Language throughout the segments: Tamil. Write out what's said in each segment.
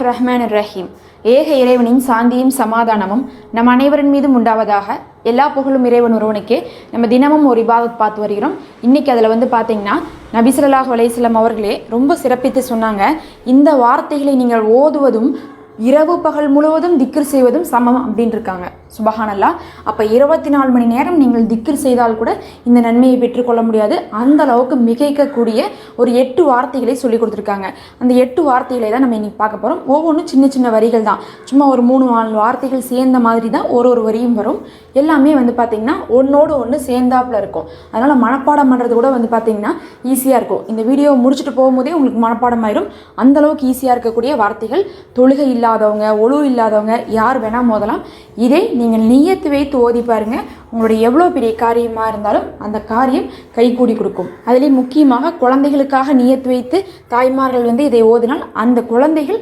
ரஹ்மான் ரஹீம் ஏக இறைவனின் சாந்தியும் சமாதானமும் நம் அனைவரின் மீதும் உண்டாவதாக எல்லா புகழும் இறைவன் ஒருவனுக்கே நம்ம தினமும் ஒரு இபாதத் பார்த்து வருகிறோம். இன்றைக்கி அதில் வந்து பார்த்தீங்கன்னா நபிசல்லாஹ் அலையம் அவர்களே ரொம்ப சிறப்பித்து சொன்னாங்க. இந்த வார்த்தைகளை நீங்கள் ஓதுவதும் இரவு பகல் முழுவதும் திக்ரு செய்வதும் சமம் அப்படின்னு இருக்காங்க. சுபஹானல்லா. அப்போ இருபத்தி நாலு மணி நேரம் நீங்கள் திக்கில் செய்தால் கூட இந்த நன்மையை பெற்றுக்கொள்ள முடியாது. அந்த அளவுக்கு மிகைக்கக்கூடிய ஒரு எட்டு வார்த்தைகளை சொல்லி கொடுத்துருக்காங்க. அந்த எட்டு வார்த்தைகளை தான் நம்ம இன்றைக்கி பார்க்க போகிறோம் ஒவ்வொன்றும் சின்ன சின்ன வரிகள் தான். சும்மா ஒரு மூணு நாலு வார்த்தைகள் சேர்ந்த மாதிரி தான் ஒரு ஒரு வரியும் வரும். எல்லாமே வந்து பார்த்திங்கன்னா ஒன்றோடு ஒன்று சேர்ந்தாப்புல இருக்கும். அதனால் மனப்பாடம் பண்ணுறது கூட வந்து பார்த்திங்கன்னா ஈஸியாக இருக்கும். இந்த வீடியோ முடிச்சுட்டு போகும்போதே உங்களுக்கு மனப்பாடம் ஆயிரும். அந்த அளவுக்கு ஈஸியாக இருக்கக்கூடிய வார்த்தைகள் தொழுகை இல்லாதவங்க ஒழு இல்லாதவங்க யார் வேணால் மோதலாம். இதே நீங்கள் நியத்து வைத்து ஓதி பாருங்கள் உங்களுடைய எவ்வளோ பெரிய காரியமாக இருந்தாலும் அந்த காரியம் கைகூடி கொடுக்கும். அதுலேயும் முக்கியமாக குழந்தைகளுக்காக நியத்து வைத்து தாய்மார்கள் வந்து இதை ஓதினால் அந்த குழந்தைகள்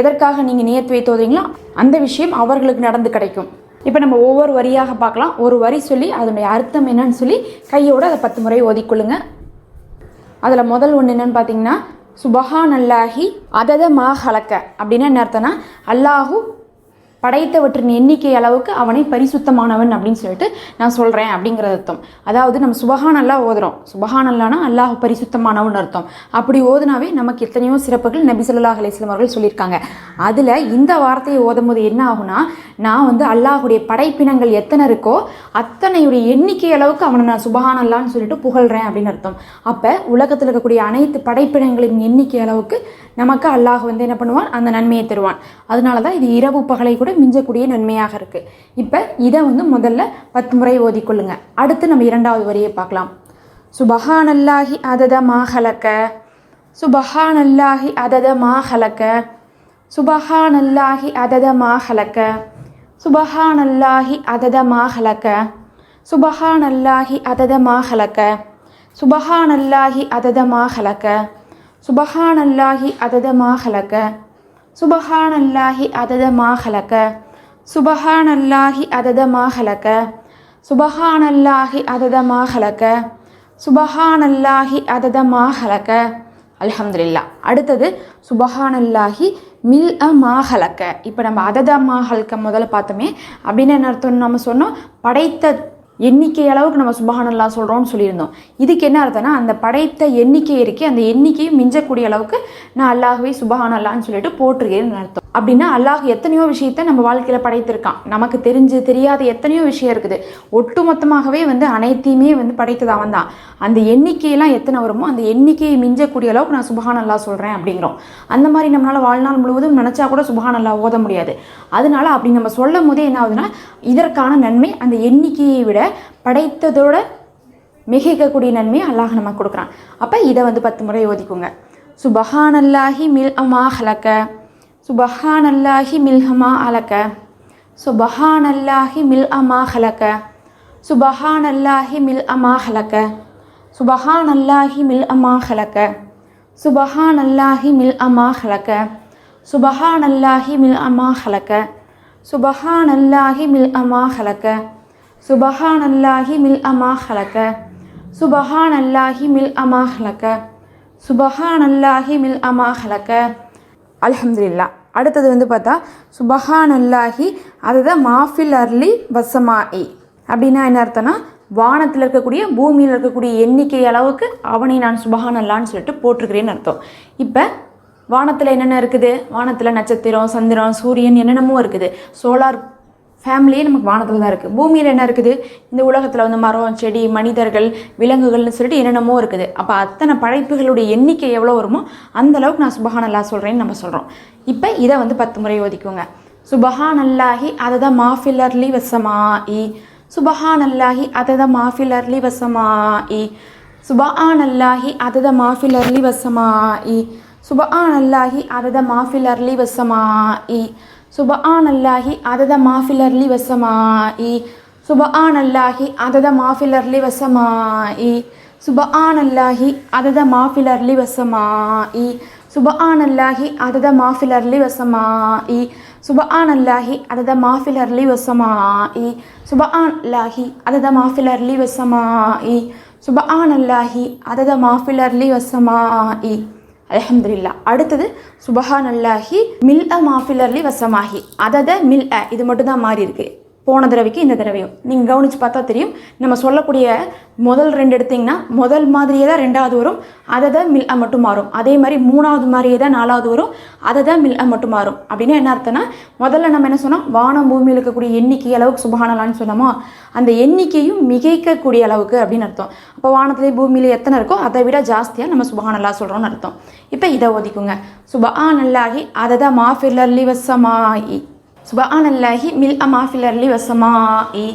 எதற்காக நீங்கள் நியத்து வைத்து ஓதுறீங்களோ அந்த விஷயம் அவர்களுக்கு நடந்து கிடைக்கும். இப்போ நம்ம ஒவ்வொரு வரியாக பார்க்கலாம். ஒரு வரி சொல்லி அதனுடைய அர்த்தம் என்னன்னு சொல்லி கையோடு அதை பத்து முறை ஓதிக்கொள்ளுங்க. அதில் முதல் ஒன்று என்னென்னு பார்த்தீங்கன்னா சுபஹான் அல்லாஹி அதத மா ஹலக்க அப்படின்னா என்ன அர்த்தம்னா அல்லாஹூ படைத்தவற்றின் எண்ணிக்கை அளவுக்கு அவனை பரிசுத்தமானவன் அப்படின்னு சொல்லிட்டு நான் சொல்கிறேன் அப்படிங்கிறது அர்த்தம். அதாவது நம்ம சுபகான் அல்லா ஓதுறோம். சுபகான் அல்லானா அல்லாஹ் பரிசுத்தமானவன் அர்த்தம். அப்படி ஓதுனாவே நமக்கு எத்தனையோ சிறப்புகள் நபி சொல்லா அலிஸ்லாம் அவர்கள் சொல்லியிருக்காங்க. அதில் இந்த வார்த்தையை ஓதும் போது என்ன ஆகுனா நான் வந்து அல்லாஹுடைய படைப்பினங்கள் எத்தனை இருக்கோ அத்தனையுடைய எண்ணிக்கை அளவுக்கு அவனை நான் சுபகான் அல்லான்னு சொல்லிட்டு புகழ்கிறேன் அப்படின்னு அர்த்தம். அப்போ உலகத்தில் இருக்கக்கூடிய அனைத்து படைப்பினங்களின் எண்ணிக்கை அளவுக்கு நமக்கு அல்லாஹ் வந்து என்ன பண்ணுவான்? அந்த நன்மையை தருவான். அதனால தான் இது இரவு பகலை கூட மிஞ்சக்கூடிய நன்மையாக இருக்குது இப்போ இதை வந்து முதல்ல பத்து முறை ஓதிக்கொள்ளுங்க. அடுத்து நம்ம இரண்டாவது வரியை பார்க்கலாம். சுபஹானல்லாஹி அதத மாஹலக்க சுபஹானல்லாஹி அதத மாஹலக்க சுபஹானல்லாஹி அதத மாஹலக்க சுபஹானல்லாஹி அதத மாஹலக்க சுபஹானல்லாஹி அதத மாஹலக்க சுபஹானல்லாஹி அதத மாஹலக்க சுபஹானல்லாஹி அதத மாஹலக்க சுபஹானல்லாஹி அதத மாஹலக்க சுபஹானல்லாஹி அதத மாஹலக்க சுபஹானல்லாஹி அதத மாஹலக்க சுபஹானல்லாஹி அதத மாஹலக்க அல்ஹம்துலில்லா அடுத்தது சுபஹானல்லாஹி மில் அ மாஹலக்க இப்போ நம்ம அதத மாஹலக்க முதல்ல பார்த்தோமே அப்படின்னு என்ன அர்த்தம் நம்ம சொன்னோம் படைத்த எண்ணிக்கை அளவுக்கு நம்ம சுபஹானல்லா சொல்கிறோம்னு சொல்லியிருந்தோம். இதுக்கு என்ன அர்த்தம்னா அந்த படைத்த எண்ணிக்கை இருக்கே அந்த எண்ணிக்கையும் மிஞ்சக்கூடிய அளவுக்கு நான் அல்லாகவே சுபஹானல்லான்னு சொல்லிட்டு போட்டிருக்கேன்னு அர்த்தம். அப்படின்னா அல்லாஹ் எத்தனையோ விஷயத்த நம்ம வாழ்க்கையில் படைத்திருக்கான். நமக்கு தெரிஞ்சு தெரியாத எத்தனையோ விஷயம் இருக்குது. ஒட்டுமொத்தமாகவே வந்து அனைத்தையுமே வந்து படைத்தது அவன் தான் அந்த எண்ணிக்கையெல்லாம் எத்தனை வருமோ அந்த எண்ணிக்கையை மிஞ்சக்கூடிய அளவுக்கு நான் சுபஹான் அல்லா சொல்கிறேன் அப்படிங்கிறோம். அந்த மாதிரி நம்மளால் வாழ்நாள் முழுவதும் நினச்சா கூட சுபஹான் அல்லா ஓத முடியாது. அதனால அப்படி நம்ம சொல்லும் போதே என்ன ஆகுதுன்னா இதற்கான நன்மை அந்த எண்ணிக்கையை விட படைத்ததோட மிகைக்கக்கூடிய நன்மையை அல்லாஹ் நமக்கு கொடுக்குறான். அப்போ இதை வந்து பத்து முறை ஓதிக்கோங்க. சுபஹான் அல்லாஹி மில் அமா ஹலக்க. சுபஹான் அல்லாஹி மில்ஹமா அலக்க சுபஹான் அல்லாஹி மில் அமா ஹலக்க சுபஹான் அல்லாஹி மில் அமா ஹலக்க சுபஹான் அல்லாஹி மில் அமா ஹலக்க சுபஹான் அல்லாஹி மில் அமா ஹலக்க சுபஹான் அல்லாஹி மில் அமா ஹலக்க சுபஹான் அல்லாஹி மில் அமா ஹலக்க சுபஹான் அல்லாஹி மில் அமா ஹலக்க சுபஹான் அல்லாஹி அடுத்தது வந்து பார்த்தா சுபஹானுல்லாஹி அதை அதுதான் மாஃபில் அர்லி வசமாஇ. அப்படின்னா என்ன அர்த்தம்னா வானத்தில் இருக்கக்கூடிய பூமியில் இருக்கக்கூடிய எண்ணிக்கை அளவுக்கு அவனை நான் சுபஹானல்லான்னு சொல்லிட்டு போட்டிருக்கிறேன்னு அர்த்தம். இப்போ வானத்தில் என்னென்ன இருக்குது? வானத்தில் நட்சத்திரம் சந்திரம் சூரியன் என்னென்னமோ இருக்குது. சோலார் ஃபேமிலியே நமக்கு வானத்தில் தான் இருக்குது பூமியில் என்ன இருக்குது? இந்த உலகத்தில் வந்து மரம் செடி மனிதர்கள் விலங்குகள்னு சொல்லிட்டு என்னென்னமோ இருக்குது. அப்போ அத்தனை படைப்புகளுடைய எண்ணிக்கை எவ்வளோ வருமோ அந்த அளவுக்கு நான் சுபஹான் சொல்கிறேன்னு நம்ம சொல்கிறோம் இப்போ இதை வந்து பத்து முறை ஒதுக்குவோங்க சுபஹான் அதை அதை மாஃபில்லர்லி வசமா இ சுபஹான் அல்லாஹி அதை மாஃபில்லர்லி வசமா இ சுபஹான் அதை அதை மாஃபில்லர்லி வசமா இ சுபஹான் அல்லாஹி அதை மாஃபில்லர்லி வசமா இ சுபஆனல்லாஹி அதத மாஃபிலர்லி வசமாயி சுபஆனல்லாஹி அதத மாஃபிலர்லி வசமாயி சுபஆனல்லாஹி அதத மாஃபிலர்லி வசமாயி சுபஆனல்லாஹி அதத மாஃபிலர்லி வசமாயி சுபஆனல்லாஹி அதத மாஃபிலர்லி வசமாயி சுபஆனல்லாஹி அதத மாஃபிலர்லி வசமாயி சுபஆனல்லாஹி அதத மாஃபிலர்லி வசமாயி அலஹம்துல்லா அடுத்தது சுபஹான் அல்லாஹி மில் அ மாஃபிலர்லி வசமாகி அதை மில் அ இது மட்டும்தான் மாறி இருக்கு. போன தடவைக்கு இந்த தடவையும். நீங்கள் கவனித்து பார்த்தா தெரியும். நம்ம சொல்லக்கூடிய முதல் ரெண்டு எடுத்திங்கன்னா முதல் மாதிரியே தான் ரெண்டாவது வரும். அதை தான் மில் மட்டும் மாறும். அதே மாதிரி மூணாவது மாதிரியே தான் நாலாவது வரும். அதை தான் மில் மட்டும் மாறும். அப்படின்னா என்ன அர்த்தம்னா முதல்ல நம்ம என்ன சொன்னோம்? வானம் பூமியில் இருக்கக்கூடிய எண்ணிக்கை அளவுக்கு சுபஹானலான்னு சொன்னோமோ? அந்த எண்ணிக்கையும் மிகைக்கக்கூடிய அளவுக்கு அப்படின்னு அர்த்தம். அப்போ வானத்துலேயே பூமியிலே எத்தனை இருக்கோ அதை விட ஜாஸ்தியாக நம்ம சுபஹானல்லா சொல்கிறோம்னு அர்த்தம். இப்போ இதை ஒதிக்குங்க சுபஹான் நல்லாகி அதை தான் மாஃபில்லி வசமாயி സുബാനല്ലാഹി മിൽ അമാഫിലർലി വസമാ ഇ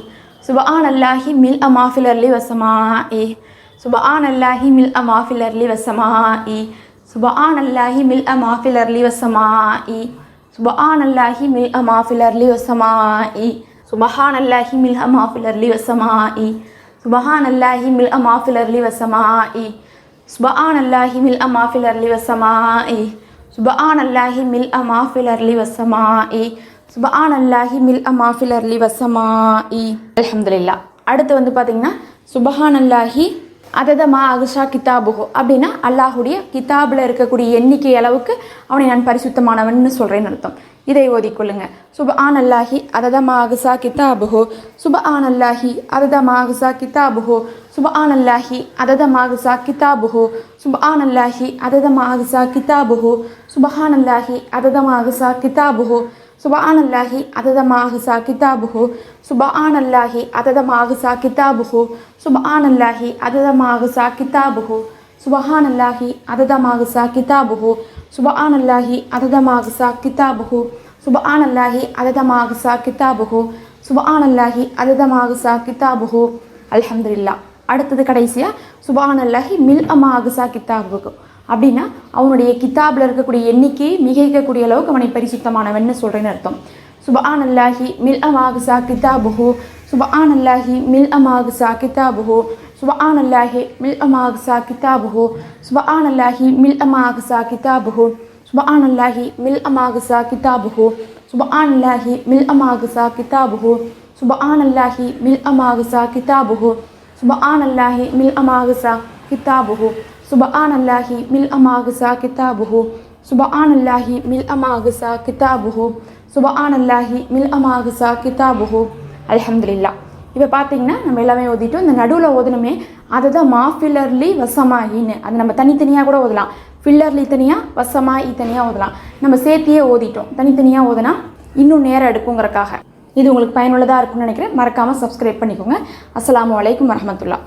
സുബാനല്ലാഹി മിൽ അമാഫിലർലി വസമാ ഇ സുബാനല്ലാഹി മിൽ അമാഫിലർലി വസമാ ഇ സുബാനല്ലാഹി മിൽ അമാഫിലർലി വസമാ ഇ സുബാനല്ലാഹി മിൽ അമാഫിലർലി വസമാ ഇ സുബഹാനല്ലാഹി മിൽ അമാഫിലർലി വസമാ ഇ സുബഹാനല്ലാഹി മിൽ അമാഫിലർലി വസമാ ഇ സുബഹാനല്ലാഹി മിൽ അമാഫിലർലി വസമാ ഇ സുബഹാനല്ലാഹി മിൽ അമാഫിലർലി വസമാ ഇ சுபான் அல்லாஹி மில் அமாஃபில் அர்லி வசமா இ அலமதுல்லா அடுத்து வந்து பார்த்தீங்கன்னா சுபஹான் அல்லாஹி அததமா அகஷா கிதாபுகோ அப்படின்னா அல்லாஹுடைய கிதாபில் இருக்கக்கூடிய எண்ணிக்கை அளவுக்கு அவனை நான் பரிசுத்தமானவன் சொல்கிறேன்னு அர்த்தம். இதை ஓதிக்கொள்ளுங்க சுப ஆன் அல்லாஹி அததமா அகசா கிதாபுகோ சுப ஆன் அல்லாஹி அததமா அகசா கிதாபுகோ சுப ஆன் அல்லாஹி அததமா அகசா கிதாபுகோ சுப ஆன் அல்லாஹி அததமா அகசா கிதாபுகோ சுபஹான் அல்லாஹி அததமா அகசா கிதாபுகோ சுபான் அல்லாஹி அததமாகுசா கிதாபுஹு சுபான் அல்லாஹி அததமாகுசா கிதாபுஹு சுபான் அல்லாஹி அததமாகுசா கிதாபுஹு சுபஹான் அல்லாஹி அததமாகுசா கிதாபுஹு சுபஹான் அல்லாஹி அததமாகுசா கிதாபுஹு சுபஹான் அல்லாஹி அததமாகுசா கிதாபுஹு சுபஹான் அல்லாஹி அததமாகுசா கிதாபுஹு அல்ஹம்துலில்லா அடுத்தது கடைசியாக சுபஹான் அல்லாஹி மில் அமாகுசா கிதாபுஹு அப்படின்னா அவனுடைய கிதாபில் இருக்கக்கூடிய எண்ணிக்கையை மிகைக்கக்கூடிய அளவுக்கு அவனை பரிசுத்தமானவன்னு சொல்கிறேன்னு அர்த்தம். சுபஆன் அல்லாஹி மில் அமாகுசா கிதாபுஹு. சுபஆன் அல்லாஹி மில் அமாகுசா கிதாபுஹு. சுபஆன் அல்லாஹி மில் அமாகுசா கிதாபுஹு. சுபஆன் அல்லாஹி மில் அமாகுசா கிதாபுஹு. சுபஆன் அல்லாஹி மில் அமாகுசா கிதாபுஹு. சுபஆன் அல்லாஹி மில் அமாகுசா கிதாபுஹு. சுபஆன் அல்லாஹி மில் அமாகுசா கிதாபுஹு. சுபஆன் அல்லாஹி மில் அமாகுசா கிதாபுஹு சுபஆன் அல்லாஹி மில் அமாகுசா கிதாபுஹு சுப அல்லாஹி மில் அமாகுசா கிதாபுஹு சுபஆன் அல்லாஹி மில் அமாகுசா கிதாபுஹு அலமதுல்லா இப்போ பார்த்தீங்கன்னா நம்ம எல்லாமே ஓதிட்டோம். இந்த நடுவில் ஓதணுமே. அதை தான் மாஃபில்லர்லி வசமாயின்னு. அது நம்ம தனித்தனியாக கூட ஓதலாம். ஃபில்லர்லி தனியாக வசமாயி தனியாக ஓதலாம். நம்ம சேர்த்தியே ஓதிட்டோம். தனித்தனியாக ஓதுனா இன்னும் நேரம் எடுக்குங்கிறக்காக. இது உங்களுக்கு பயனுள்ளதாக இருக்கும்னு நினைக்கிறேன். மறக்காமல் சப்ஸ்கிரைப் பண்ணிக்கோங்க. அஸ்லாம் வலைக்கம் வரமத்துல்லா